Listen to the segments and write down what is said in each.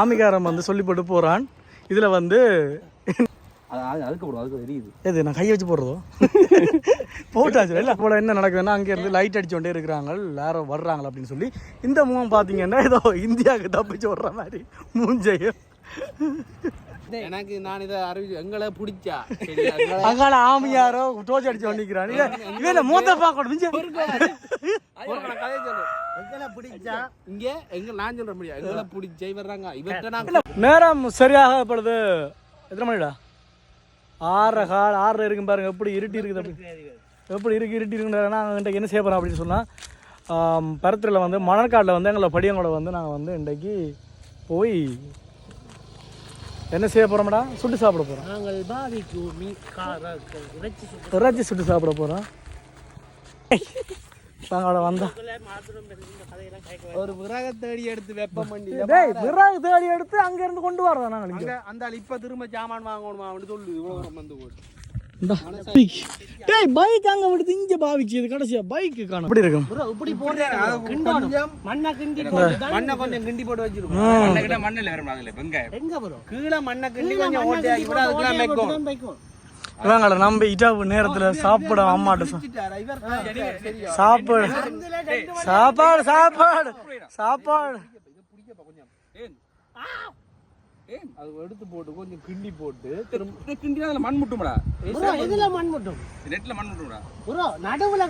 ஆமிகாரம் வந்து சொல்லி போட்டு போறான். இதுல வந்து எது நான் கையை வச்சு போடுறதோ? போட்டாச்சு. இல்லை போல என்ன நடக்குதுன்னா அங்கே இருந்து லைட் அடிச்சு கொண்டே இருக்கிறாங்க. யாரும் வர்றாங்க அப்படின்னு சொல்லி இந்த முகம் பார்த்தீங்கன்னா ஏதோ இந்தியாவுக்கு தப்பிச்சு வர்ற மாதிரி மூஞ்சையும். எனக்கு நான் இதை அறிவி எங்களை பிடிச்சா. அங்கால ஆமியாரோ டோச்சு அடிச்சு வண்டிக்கிறான் இவன் மூத்த பார்க்கணும் மிஞ்ச. எங்களை பிடிச்சா இங்க எங்க நான் சொல்ற முடியாது எங்களை பிடிச்ச வர்றாங்க இவர்கிட்ட நான் நேரம் சரியாக படுது எத்தனை மணிடா? ஆறரை கால் ஆறரை இருக்கும் பாருங்க. எப்படி இருட்டி இருக்குது அப்படி. எப்படி இருக்கு இருட்டி இருக்குன்னா இன்றைக்கு என்ன செய்ய போகிறோம் அப்படின்னு சொன்னால் பருத்தில் வந்து மணற்காட்டில் வந்து எங்களை படியங்களோட வந்து நாங்கள் வந்து இன்றைக்கு போய் என்ன செய்ய போகிறோம்டா சுட்டு சாப்பிட போகிறோம் நாங்கள் பாவிக்கு மீ கார இறைச்சி சுட்டு சாப்பிட போகிறோம் நாங்கள் வந்தா. ஒரு விறக தேடி எடுத்து வெப்பம் பண்ணி டேய் விறகு தேடி எடுத்து அங்கேருந்து கொண்டு வரோம் நாங்கள் அங்க அந்த ஆள் இப்ப திரும்ப சாமான் வாங்கணுமா? அப்படின்னு சொல்லுது இவ்வளவு வந்து போட்டு டேய் பைக் அங்கே விடுத்து இங்கே பாவிச்சு இது கடைசியா பைக்கு காணும். இருக்கும்? இப்படி போடுறேன். மண்ணை கிண்டி மண்ணை கொஞ்சம் கிண்டி போட்டு வச்சிருக்கோம். மண்ணில் வரும் அதுல வெங்காயம். எங்க வரும் கீழே மண்ணை கிண்டி கொஞ்சம் ஓட்டையாக்கி விட அதுக்கெல்லாம் வைக்கும் தான் வைக்கும் இவங்களை நம்பி இட்டாவு நேரத்தில் சாப்பிட அம்மாட்ட சாப்பாடு. சாப்பாடு சாப்பாடு. சாப்பாடு. அது எடுத்து போட்டு கொஞ்சம் கிண்டி போட்டு திரும்ப கிண்டி அதுல மண் முட்டும்டா? ப்ரோ இதுல மண் மட்டும்? நெட்ல மண் முட்டும்டா? ப்ரோ நடுவுல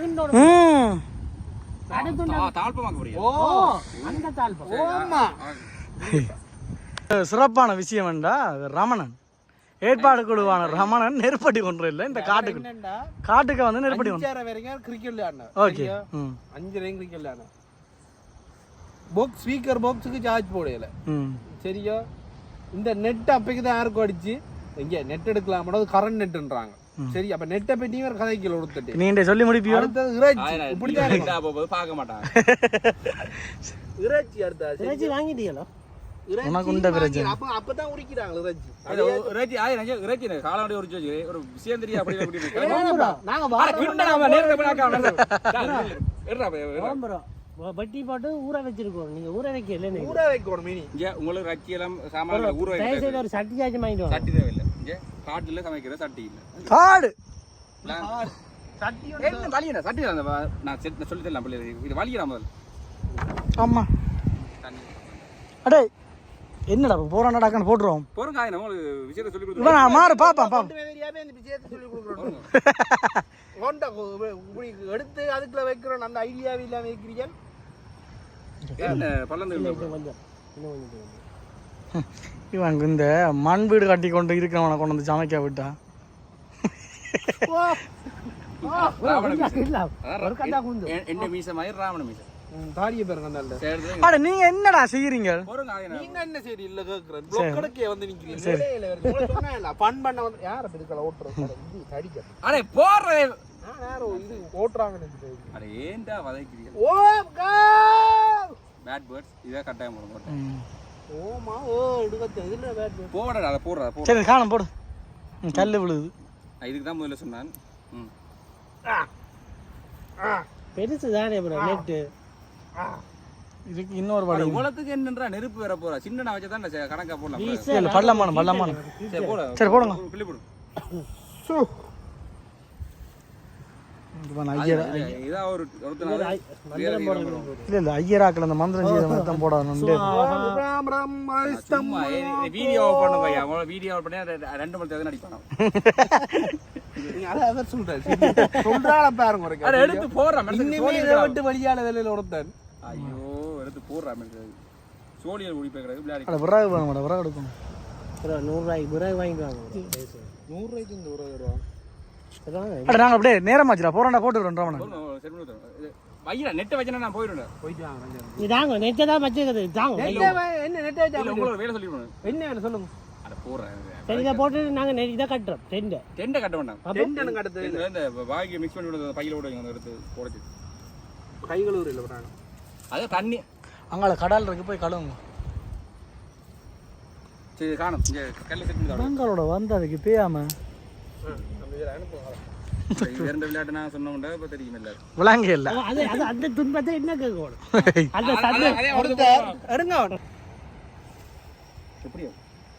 ஓமா சிறப்பான விஷயம் வேண்டா ரமணன். ஏற்பாடு குழுவான ரமணன் நெருப்படி கொண்டு இல்லை இந்த காட்டுக்கு காட்டுக்கு வந்து நெருப்படி அஞ்சரை வரைக்கும் கிரிக்கெட் விளையாடினேன் ஓகே அஞ்சு வரைக்கும் கிரிக்கெட் விளையாடினேன் பாக்ஸ் ஸ்பீக்கர் பாக்ஸுக்கு சார்ஜ் போடையில சரியா? இந்த நெட் அப்பைக்கு தான் யாருக்கும் அடிச்சு இங்க நெட் எடுக்கலாம் கரண்ட் நெட்ன்றாங்க சரி அப்ப நெட்டை பற்றி ஒரு கதைக்கு கொடுத்துட்டு நீண்ட சொல்லி முடிப்பியோ அடுத்தது இறைச்சி இப்படிதான் இருக்கும். பார்க்க மாட்டான் இறைச்சி அடுத்தது இறைச்சி வாங்கிட்டீங்களா இறைச்சி உனக்கு உண்ட பிரச்சனை. அப்ப அப்பதான் உரிக்கிறாங்க இறைச்சி இறைச்சி ஒரு வச்சு ஒரு விஷயம் தெரியும் அப்படி அப்படி ப்ரோ நாங்க வரோம் ப்ரோ வட்டி போட்டு ஊற வச்சிருக்கோம் நீங்க ஊற வைக்க இல்லை ஊற வைக்கணும் மினி இங்க உங்களுக்கு ரச்சி எல்லாம் சாமான் ஊற தயவு வைக்க செய்து ஒரு சட்டி சாச்சு வாங்கிட்டு வாங்க சட்டி தேவையில்லை இங்க காட்டுல சமைக்கிற சட்டி இல்ல காடு சட்டி என்ன வலியடா சட்டி தான் அந்த வ- நான் சொல்லி தரலாம் பிள்ளைகளுக்கு இது வலியடா முதல்ல ஆமா அடே என்னடா போறான் நடக்கன்னு போட்டுருவோம் போறோம் காய் உங்களுக்கு விஷயத்தை சொல்லி இவன் நான் மாறு பாப்பான் பாப்பா தெரியாம இந்த விஷயத்தை சொல்லி கொடுக்குறோம் கொண்ட இப்படி எடுத்து அதுக்குள்ள வைக்கிறோம் அந்த ஐடியாவே இல்லாம வைக்கிறீங்க என்ன பள்ளந்து இன்னும் கொஞ்சம் இன்னும் கொஞ்சம் இவன் இந்த மண் வீடு கட்டி கொண்டு இருக்கிறவனை கொண்டு வந்து சமைக்க விட்டா? என்ன மீச மாதிரி ராவண மீச. தாடிய பாருங்க அட நீங்க என்னடா செய்யறீங்க நீங்க என்ன சரி இல்ல கேக்குறேன். ப்ளோக் வந்து நிக்கிறீங்க. சொன்னேன்ல, ஃபன் பண்ண வந்து யார இதுக்கல ஓட்டுறது அடே போடுறே. நான் யாரோ இது ஓட்டுறாங்கன்னு அட ஏன்டா வதைக்கிறீங்க ஓ பேட் பேர்ட்ஸ் இதே கட்டாயம் போட மாட்டேன். ஓமா ஓ எடுக்கத்த இதுல பேட் போடா அதை போடுறா சரி காணும் போடு. ம், கல்லு விழுது. இதுக்கு தான் முதல்ல சொன்னேன். ம். பெருசு தானே ப்ரோ நெட்டு இதுக்கு இன்னொரு வழி உலகத்துக்கு என்னன்றா நெருப்பு வேற போறா. சின்ன வச்சா தான் கணக்கா போடலாம் இல்ல பள்ளமான பள்ளமான சரி போட. சரி, போடுங்க. போடு இவன் ஐயரா இதா ஒரு இல்ல இல்ல ஐயராக்கள் அந்த மந்திரம் செய்த மாதிரி தான் வீடியோ பண்ணுங்க ஐயா வீடியோ பண்ணி ரெ- ரெண்டு மணி அத அத சொல்றாரு சொல்றால பாருங்க எடுத்து போடுறா மனுஷன் இன்னுமே சோழி இதை விட்டு வழியால வேலையில ஒருத்தன். ஐயோ எடுத்து போடுறா மனுஷன் சோழியல் விளையாடி அட விறகு வேணும் மேடம் விறகு எடுக்கணும். நூறுரூவாய்க்கு பிறகு வாங்கிட்டு வாங்க. நூறு ரூபாய்க்கு இந்த ஒரு ரூபா அதான் அட நாங்க அப்படியே நேரமாச்சுடா. போறான்டா போட்டு விடுறோம் வையிடா நெட்டை வச்சுனா நான் போயிடுவேன் போயிட்டு தாங்க நெட்டை தான் வச்சுக்கிறது தாங்க. என்ன வே- என்ன நெட் இல்ல உங்களுக்கு வேலை சொல்லி விடுவேன் என்ன வேணும் சொல்லுங்க? அட போடுறேன் சரி இதை போட்டு நாங்கள் நெட் இதை கட்டுறோம். டென்ட் டெண்டை கட்ட வேண்டாம். டென்ட் எனக்கு அடுத்தது இந்த இந்த பாக்கி மிக்ஸ் பண்ணி விடுறது பையில விடுங்க அந்த எடுத்து போடுச்சு. கை கழுவுற இல்ல பிராணம் அதே தண்ணி. அங்கால கடல் இருக்கு போய் கழுவுங்க. சரி காணும். இங்க கல்ல செட் பண்ணி பெங்களோட வந்து அதுக்கு பேயாம விளாங்க இல்ல அது அது அந்த துன்பத்தை என்ன கேட்கணும் அந்த சண்டை. எப்படியோ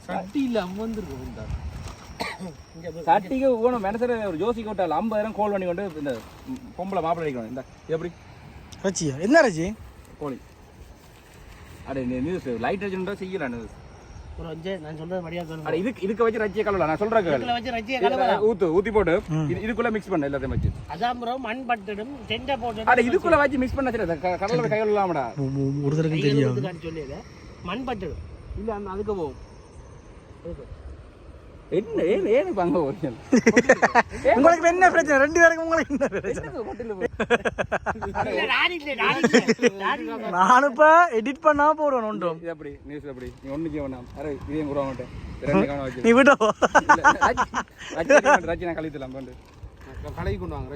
சட்டி சட்டிக்கு போகணும் மனசர ஒரு ஜோசி கோட்டால் ஐம்பதாயிரம் கோல் பண்ணி கொண்டு இந்த பொம்பளை மாப்பிள்ளை அடிக்கணும் இந்த எப்படி ரச்சியா என்ன ரச்சி கோழி அடே நீ நியூஸ் லைட் அடிச்சுட்டா செய்யலாம் நியூஸ் ஒரு அஞ்சு நான் சொல்றது மடியா அட சொல்லுங்க இதுக்கு இதுக்கு வச்சு ரச்சியை கலவலாம் நான். இதுல வச்சு ரச்சியை கலவலாம் ஊத்து ஊத்தி போட்டு. இது- இதுக்குள்ள மிக்ஸ் பண்ண எல்லாத்தையும் வச்சு. அதான் ப்ரோ மண் பட்டுடும் டெண்டை போட்டு அட இதுக்குள்ள வச்சு மிக்ஸ் பண்ண சரி கடல்ல கையில் இல்லாமடா ஒருத்தருக்கும் தெரியாது. சொல்லி மண் பட்டுடும். இல்ல அந்த அதுக்கு போகும் என்ன ஏன் ஏன் இப்ப அங்க போறீங்க? உங்களுக்கு என்ன பிரச்சனை? ரெண்டு பேருக்கு உங்களுக்கு என்ன பிரச்சனை? இல்ல, நான் இல்லை, நான் இல்லை, நான் இல்லை. நான் இப்ப எடிட் பண்ணா போடுவேன் ஒன்றும். இது எப்படி நியூஸ் எப்படி? நீ ஒண்ணு செய்ய வேணாம். அரே இதையும் கூட மாட்டேன் நீ விடோ. ரச்சி நான் கழித்துலாம் பண்ணு கலக்கி கொண்டு வாங்க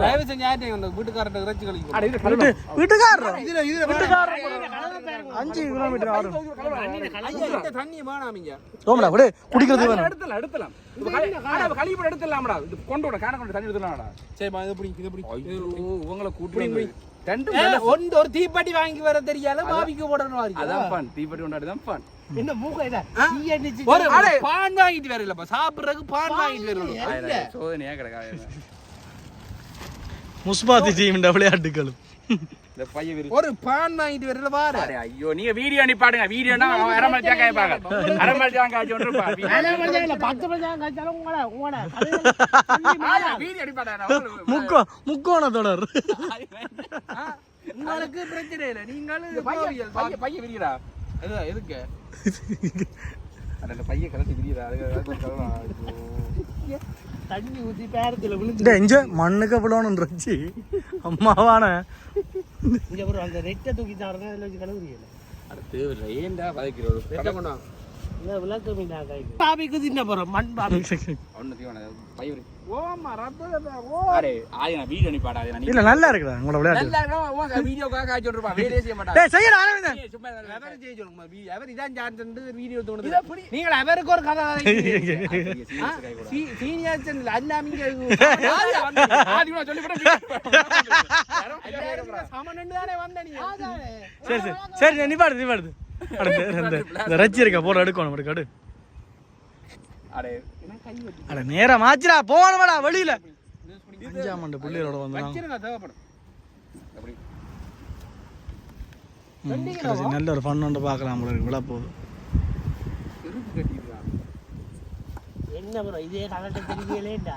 தயவு செஞ்சு யார்ட்டையும் அந்த வீட்டுக்காரட்ட இறைச்சி கழுவணும். வீட்டுக்காரர்? இதுல இதுல வீட்டுக்காரர்? அஞ்சு கிலோமீட்டர் இந்த தண்ணியை வேணாமீங்க விடு. குடிக்கிறது வேணும். எடுத்துலாம் எடுத்துலாம் கழுவி இது கொண்டு விட காண கொண்டு தண்ணி எடுத்துலாம்டா சரிம்மா இது எப்படி இது எப்படி ஐயோ உங்களை கூட்டி ரெண்டு ஒரு தீப்பெட்டி வாங்கி வர தெரியாத பாபிக்கு போடணும். அதான் ஃபன் தீப்பெட்டி கொண்டாடி தான் ஃபன் மூக்கை இதை ஒரு பான் வாங்கிட்டு வரலப்பா சாப்பிடுறதுக்கு பான் வாங்கிட்டு வரணும் சோதனையா கிடக்கா முஸ்பாத்தி டீம் விளையாட்டுகளும் ஒரு பான் வாங்கிட்டு வரல பாரு ஐயோ நீங்க வீடியோ அனுப்பாடுங்க வீடியோனா பாக்க அரமல் ஜாங்காய் சொல்றப்பா அதே மாதிரி இல்ல, பத்து மணி. வீடியோ முக்கோ முக்கோண தொடர். உங்களுக்கு பிரச்சனை இல்லை. நீங்களும் பைய பைய பைய விரிடா அதுதான் எதுக்கு? அட இந்த பைய கலட்டி அது கலவா? தண்ணி ஊத்தி பேரத்துல விழுந்து இஞ்ச மண்ணுக்கு விழணுன்றச்சு அம்மாவான. இங்க அந்த ரெட்டை தூக்கி தாருங்க அதுல வச்சு கழுவுறீங்க அடுத்து ஏன்டா வதைக்கிறோம் வெட்ட கொண்டு வாங்க இந்த விளக்கு மீன் பாபிக்கு தின்ன போறோம் மண் பாபி. ஒண்ணு தீவன பைய இல்ல நல்லா இருக்குடா உங்களோட விளையாட்டு நல்லா இருக்கா வீடியோக்காக காய்ச்சி சொல்றப்பா வேலையே செய்ய மாட்டா டேய் செய்யடா அரவிந்தன் சும்மா செய்ய சொல்லுங்க இதான் சான்ஸ் வீடியோ தோணுது நீங்கள் அவருக்கு ஒரு கதை. சீனியர் சேனல் அண்ணாமிங்க சரி சரி சரி நீ பாடு நீ பாடு அட, இந்த- இந்த இந்த ரச்சி இருக்க போற எடுக்கணும் அப்படி கடு அடே நேரம் ஆச்சுடா. போகணுமாடா வெளியில. அஞ்சாம் ஆண்டு பிள்ளைகளோட கடைசி நல்ல ஒரு ஃபன் ஒன்று பார்க்கலாம் போல விழா போகுது. என்ன ப்ரோ இதே கலட்ட தெரியலேண்டா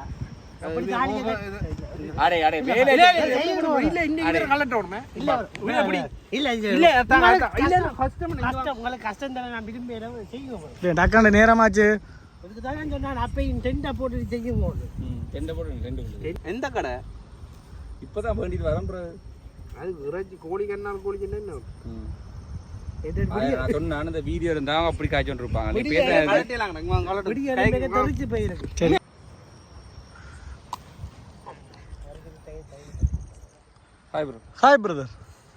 நேரமாச்சு. அதுக்கு தான் சொன்னேன் அப்பயும் டென்ட்டை போட்டு செய்யும் போது. ம், ரெண்டு போடு ரெண்டு போடு எந்த கடை? இப்பதான் வேண்டிட்டு வரேன் bro. அது இறைச்சி கோழி கண்ணால் கோழி நான் சொன்னேன் இந்த வீடியோ இருந்தா அப்படி காய்ச்சி இருப்பாங்க ஹாய் ப்ரோ ஹாய் பிரதர்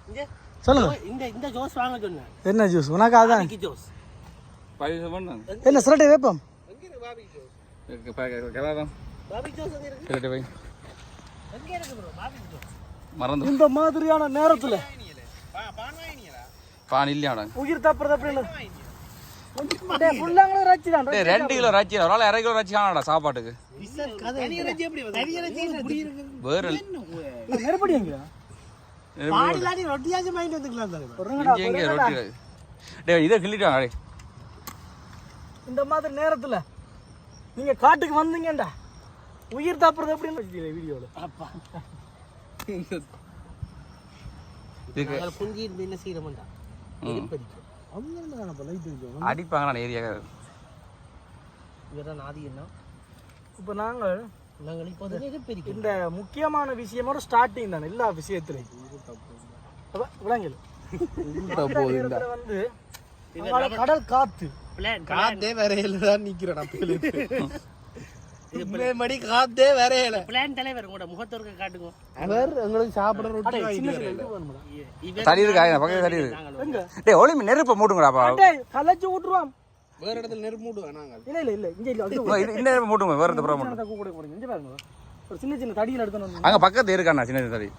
இங்க சொல்லுங்க. இந்த இந்த ஜோஸ் வாங்க சொன்னேன். என்ன ஜூஸ்? உனக்கு அதான் ஜோஸ். ஃபைவ் செவன் என்ன சிரட்டை வைப்போம் கலாதான் பாபி ஜோஸ் எங்க இருக்கு. சரி போய் எங்க இருக்கு ப்ரோ பாபி ஜோஸ்? மறந்து. இந்த மாதிரியான நேரத்துல. பான் இல்லையாடா உயிர் தப்புறது அப்படி இல்லை? ரெண்டு கிலோ ராச்சி ஒரு ஆள் அரை கிலோ ராச்சி காணாடா சாப்பாட்டுக்கு. வேற நெருப்படி எங்க ரொட்டியாச்சும் வாங்கிட்டு வந்துக்கலாம் எங்க ரொட்டி? டேய் இதை கிள்ளிட்டாங்க டேய். இந்த மாதிரி நேரத்துல நீங்க காட்டுக்கு வந்தீங்கடா உயிர் தப்புறது எப்படின்னு வச்சுக்கல வீடியோல அப்பா. குஞ்சி இருந்து என்ன செய்யறோம்டா? அவங்க என்ன காணப்போ லைட் அடிப்பாங்க ஏரியா இவதான் ஆதி என்ன இப்போ நாங்கள் நாங்கள் இப்போது நெருப்படிக்கும் இந்த முக்கியமான விஷயம் ஒரு ஸ்டார்டிங் தானே எல்லா விஷயத்துலையும். வந்து கடல் காத்து. பிளான் காத்தே வரையில தான் நிக்கிறேன் மடி காத்தே வரையில பிளான் தலைவர் உங்களோட முகத்தொருக்க காட்டுங்க. அவர் எங்களுக்கு சாப்பிட ரொட்டி தடி இருக்கா பக்கத்துல தடி இருக்கு. நாங்கள் எங்க டேய் ஒளிமி நெருப்பை மூட்டுங்கடாப்பா டேய் கலைச்சு விட்டுருவான் வேற இடத்துல நெருப்பு மூடுவேன் நாங்கள்? இல்ல இல்ல இல்ல இங்க இல்ல இந்த நெருப்பு மூட்டுங்க வேற கூப்பிட போறீங்க இங்க பாருங்க. ஒரு சின்ன சின்ன தடியில் எடுத்து அங்க பக்கத்து இருக்காண்ணா சின்ன சின்ன தடி?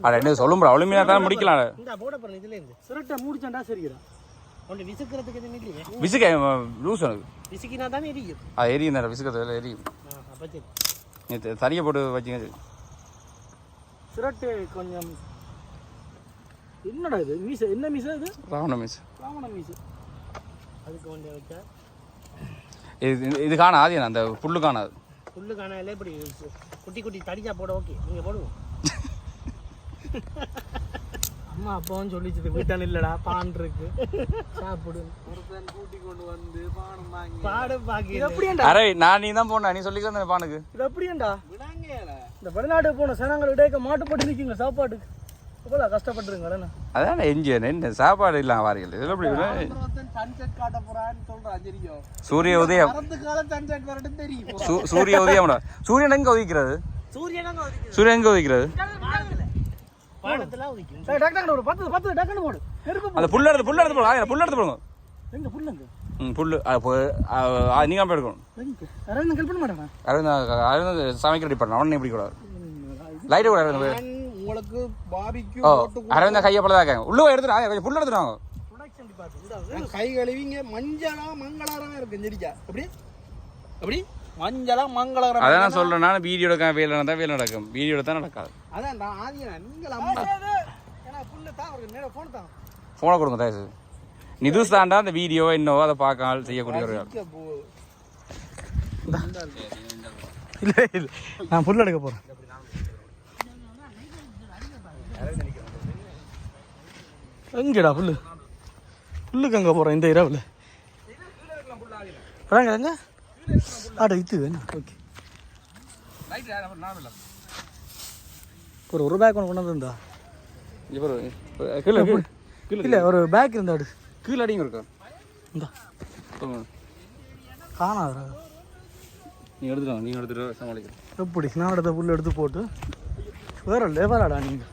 அட என்ன சொல்லும் ப்ரோ அவ்வளோ தான் முடிக்கலாம். இந்த போட போறேன் இதுல இருந்து. சிரட்டை மூடிச்சாண்டா சரிக்கிறா. ஒன்று விசுக்கிறதுக்கு எதுவும் இல்லையே? விசுக்க லூஸ் எனக்கு விசுக்கினா தானே எரியும். அது எரியும் தானே விசுக்கிறது எரியும். ஆ, அப்ப சரி. தறியை போட்டு வச்சுங்க சிரட்டு கொஞ்சம் என்னடா இது? மீச என்ன மீச இது? ராவண மிஸ் ராவண மீச. அதுக்கு கொண்டு வச்சா? இது இது காண ஆதியம் அந்த புல்லு காணாது புல்லு காணாலே இப்படி குட்டி குட்டி தடிச்சா போட ஓகே. நீங்க போடுவோம். அம்மா அப்பாவும் சொல்லிச்சது வீட்டான் இல்லடா பான் இருக்கு. சாப்பிடு. ஒருத்தன் கூட்டி கொண்டு வந்து பானம் வாங்கி பாடு பாக்கி இது எப்படியாண்டா? அரே நான் நீ தான் போன நீ சொல்லிக்க அந்த பானுக்கு. இது எப்படியாண்டா? விடாங்கல இந்த வெளிநாட்டு போன சனங்கள் இடையக்க மாட்டுப்பட்டு நிற்குங்க சாப்பாட்டுக்கு. எவ்வளோ கஷ்டப்பட்டுருங்க அதான் என்ஜின் என்ன சாப்பாடு இல்லாம வாரியல் இதில் எப்படி சன்செட் காட்ட போறான்னு சொல்றான் சூரிய உதயம். சன்செட் வரட்டும் தெரியும். சூ- சூரிய உதயம் சூரியன் எங்க உதிக்கிறது? சூரியன் எங்க உதிக்கிறது? ஒரு பத்து பத்து டக்குனு போடு. அந்த புல்ல எடுத்து புல்ல எடுத்து போடுங்க புல்ல எடுத்து போடுங்க. எங்க புல்லுங்க? ம் புல்லு. அது போ- அது- அது நீங்க தான் எடுக்கணும். அரவிந்த் ஹெல்ப் பண்ண மாட்டேன்? அரவிந்த் அரவிந்த் சமைக்க ரெடி பண்ண. அவனே இப்படி கூடாது. லைட்டு கூட அரவிந்த் உங்களுக்கு பாபிக்கு அரவிந்த் கையை போல தான் உள்ள போய் எடுத்துட்டு கொஞ்சம் புல்ல எடுத்துருவாங்க ப்ரொடக்ஷன் டிபார்ட்மெண்ட் நான் கை கழுவிங்க மஞ்சளா மங்களகரமா இருக்கு அப்படி? அப்படி? மஞ்சளா மங்களகரம் அதான் நான் சொல்றேன். நான் வீடியோ எடுக்க வேலை நடந்தா வேலை நடக்கும். வீடியோ எடுத்தா நடக்காது. அதான் நான் ஆதியா நீங்கள் அம்மா? ஏன்னா புல்லு தான் அவருக்கு நேரம் ஃபோன் தான். ஃபோனை கொடுங்க தயவு நிதுஸ் தாண்டா அந்த வீடியோ என்னவோ அதை பார்க்க செய்யக்கூடிய ஒரு ஆள். போ. இல்லை இல்லை. நான் புல் எடுக்க போகிறேன் எங்கடா புல்லு? புல்லுக்கு அங்கே போகிறேன் இந்த இரவில். அதாங்க எங்க ஆட இது வேணும் ஓகே. ஒரு ஒரு பேக் ஒன்று கொண்டு வந்திருந்தா பாரு. கீழே இல்லை ஒரு பேக் இருந்தாடு கீழே அடிங்க இருக்கா இந்தா. காணாதா நீ எடுத்துட்டு நீ எடுத்துட்டு சமாளிக்கிறேன். எப்படி? நான் எடுத்த புல் எடுத்து போட்டு. வேற லேவலாடா நீங்க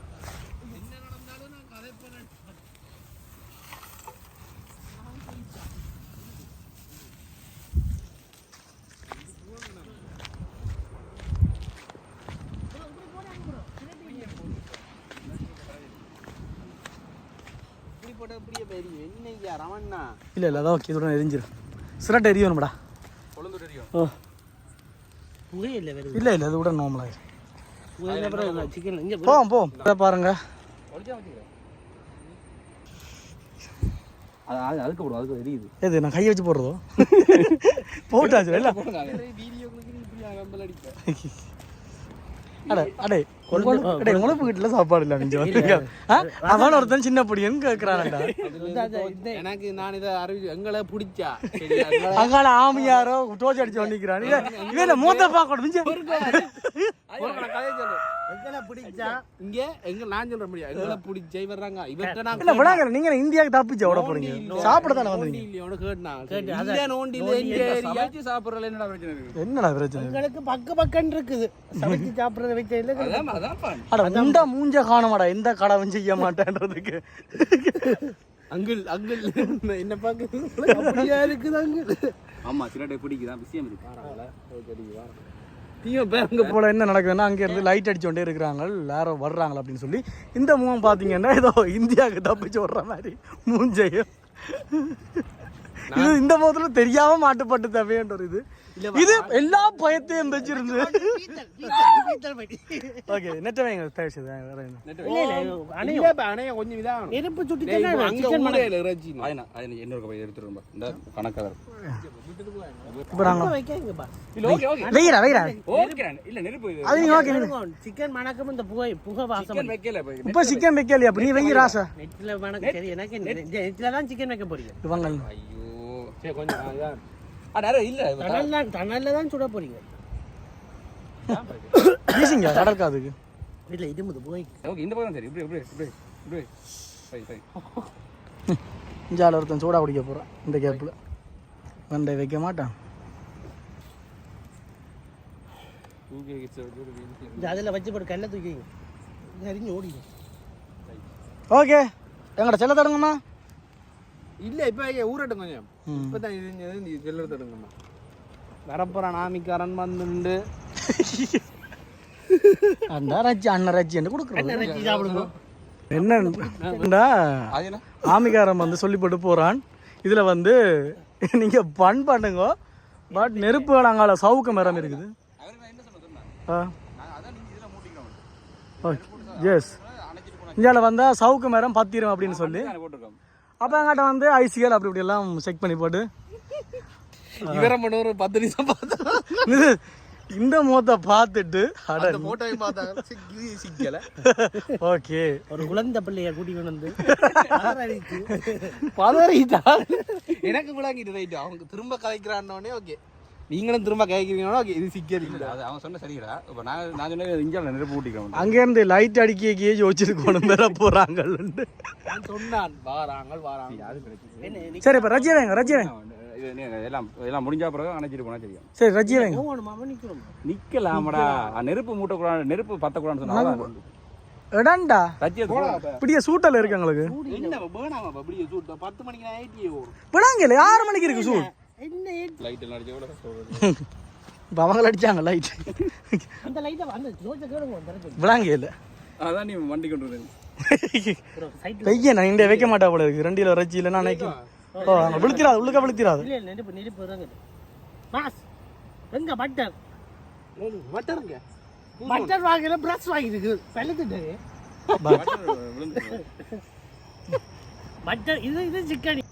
இப்படி போட்டா இப்படியே பெரிய என்னய்யா ரமண்ணா இல்லை இல்லை அதான் ஓகே இதோட எரிஞ்சிடும் சிரட்டை எரியணும்டா. ஓ இல்லை இல்லை அது கூட நார்மலாக போவோம் போவோம் பாருங்க. எது நான் கையை வச்சு போடுறதோ? போட்டாச்சு இல்லை? அடே அடே உழப்பு வீட்டில் சாப்பாடு இல்லை அவன் ஒருத்தன் சின்ன பொடியன்னு கேட்குறான்டா எனக்கு நான் இதை அறிவி எங்களை பிடிச்சா. அங்கால ஆமியாரோ டோச்சு அடிச்சு வண்டிக்கிறான். இவன் மூத்த நான் கதையை சொல்றேன். எங்களை பிடிச்சா? இங்க எங்க நான் சொல்ற முடியாது எங்களை பிடிச்ச இவர்றாங்க இவர்கிட்ட நான் இல்லை விடாங்க நீங்க இந்தியாவுக்கு தப்பிச்சு விட போறீங்க. சாப்பிட தானே வந்தீங்க கேட்டான் கேட்டு, அதான். இல்ல நோண்டி இல்ல இந்த ஏரியா சமைச்சு சாப்பிட்றதுல என்னடா பிரச்சனை இருக்கு? என்னடா பிரச்சனை? எங்களுக்கு பக்க பக்கன்னு இருக்குது. சமைச்சு சாப்பிட்றத வச்ச இல்லை. அதான் அதான் பான். அட உண்டா மூஞ்ச காணமாடா எந்த கடவும் செய்ய மாட்டேன்றதுக்கு? அங்கிள் அங்கிள் என்ன பாக்குது அப்படியா இருக்குது அங்கிள்? ஆமா சின்னடை பிடிக்குதான் விஷயம் இருக்கு. தீவ பேர் போல என்ன நடக்குதுன்னா அங்க இருந்து லைட் அடிச்சு கொண்டே இருக்கிறாங்க. யாரோ வர்றாங்களா அப்படின்னு சொல்லி இந்த முகம் பார்த்தீங்கன்னா ஏதோ இந்தியாவுக்கு தப்பிச்சு விடுற மாதிரி. மூஞ்சையும். இது இந்த முகத்துல தெரியாம மாட்டுப்பட்டு தேவையன்ற ஒரு இது. இது எல்லா பயத்தையும் வச்சிருந்து ஓகே நெட்ட வைங்க தயவு செய்து வேற என்ன? அணையும். அணைய கொஞ்சம் இதாகணும். நெருப்பு அங்க சிக்கன் ஊடையில இறைச்சி அது நான் அது இன்னொரு கப்பை எடுத்துருவோம் இந்த கணக்காக இப்போ நாங்க வைக்காங்கப்பா இல்ல ஓகே ஓகே. வெயிரா வெயிரா ஓகே இல்ல நெருப்பு இது. அது நீங்க ஓகே சிக்கன் மணக்கும் இந்த புகை புகை வாசம் சிக்கன் வைக்கல இப்ப. இப்போ சிக்கன் வைக்கலையா அப்ப நீ வெயி ராசா நெட்டில் மணக்க சரி எனக்கு நெட்டில் தான் சிக்கன் வைக்க போறீங்க. இவங்க ஐயோ சரி கொஞ்சம் இதான். அட அட, இல்ல தா- தணல் தான் சுட போறீங்க. வீசிங்க கடற்காதுக்கு இல்ல இது முது புகை ஓகே இந்த பக்கம் சரி இப்படி இப்படி இப்படி இப்படி. சரி சரி. இஞ்சால ஒருத்தன் சூடா குடிக்க போறான் இந்த கேப்ல. வண்டை வைக்க மாட்டான். இந்த அதில் வச்சு போட்டு கல்ல தூக்கிங்க அறிஞ்சு ஓடிடும் ஓகே எங்கட செல்ல தடுங்கம்மா. இல்ல இப்ப ஊரட்டும் கொஞ்சம். இப்பதான் இது நீ செல்லுறது எடுங்கம்மா வரப்போறான் ஆமிக்காரன் வந்துண்டு. அந்த ரச்சி அண்ணன் அது என்ன ஆமிகாரம் வந்து சொல்லி போட்டு போகிறான் இதில் வந்து நீங்கள் பண் பண்ணுங்க. பட் நெருப்பு வேளாங்கால சவுக்கு மரம் இருக்குது. நீங்க எஸ் இந்தியாவில் வந்தால் சவுக்கு மரம் பத்திரம் அப்படின்னு சொல்லி. போட்டிருக்கோம் அப்போ எங்கிட்ட வந்து ஐசிஎல் அப்படி இப்படி எல்லாம் செக் பண்ணி போட்டு. இவரை மட்டும் ஒரு பத்து நிமிஷம் பார்த்தா. இது இந்த முகத்தை பார்த்துட்டு அட அந்த போட்டோவையும் பார்த்தாங்க சிக்கி சிக்கல. ஓகே. ஒரு குழந்தை பிள்ளைய கூட்டி கொண்டு வந்து. பதறிட்டா. எனக்கு விளங்கிட்டு ரைட்டு அவங்க திரும்ப கதைக்கிறான்னே ஓகே நீங்களும் திரும்ப கதைக்கிறீங்கன்னா ஓகே இது சிக்கல் அது அவன் சொன்ன சரிடா. இப்போ நான் நான் சொன்னது இந்தியாவில் நெருப்பு மூட்டிக்கிறோம் அங்கேருந்து லைட் அடிக்க யோசிச்சிருக்கணும் பெற போகிறாங்கன்னு நான் சொன்னான் வாராங்கள் வாராங்க அது நீ சரி இப்போ ரஜியா வைங்க ரஜியா எல்லாம் எல்லாம் முடிஞ்ச பிறகு அணைச்சிட்டு போனா தெரியும். சரி ரஜியா வைங்க? நிக்கலாமடா. நெருப்பு மூட்டக்கூடாது நெருப்பு பத்தக்கூடாதுன்னு சொன்னா இடண்டா ரஜ்ஜியது இப்படியே சூட்டல் இருக்கு எங்களுக்கு. ஆறு மணிக்கு இருக்கு சூட். லைட் எல்லாம் அடிச்சு எவ்வளோ இப்போ அவங்க அடிச்சாங்க லைட் அந்த லைட்டை அந்த ஜோஜை கேளுங்க இல்லை அதான் நீ வண்டி கொண்டு பையன் நான் இந்த வைக்க மாட்டா போல இருக்கு. ரெண்டில ரச்சி இல்லைன்னா நினைக்கும் ஓ அங்கே விழுத்திராது உள்ளுக்க விழுத்திராது இல்ல நெருப்பு நெருப்பு பாஸ் எங்க பட்டர் மட்டருங்க பட்டர் வாங்கல பிரஷ் வாங்கிருக்கு பெழுத்துட்டு. பட்டர் இது இது சிக்கன்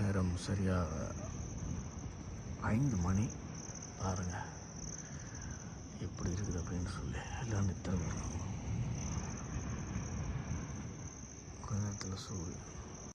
நேரம் சரியாக ஐந்து மணி. பாருங்க. எப்படி இருக்குது அப்படின்னு சொல்லி எல்லாம் நித்திரம் கொஞ்ச நேரத்தில் சூரியன்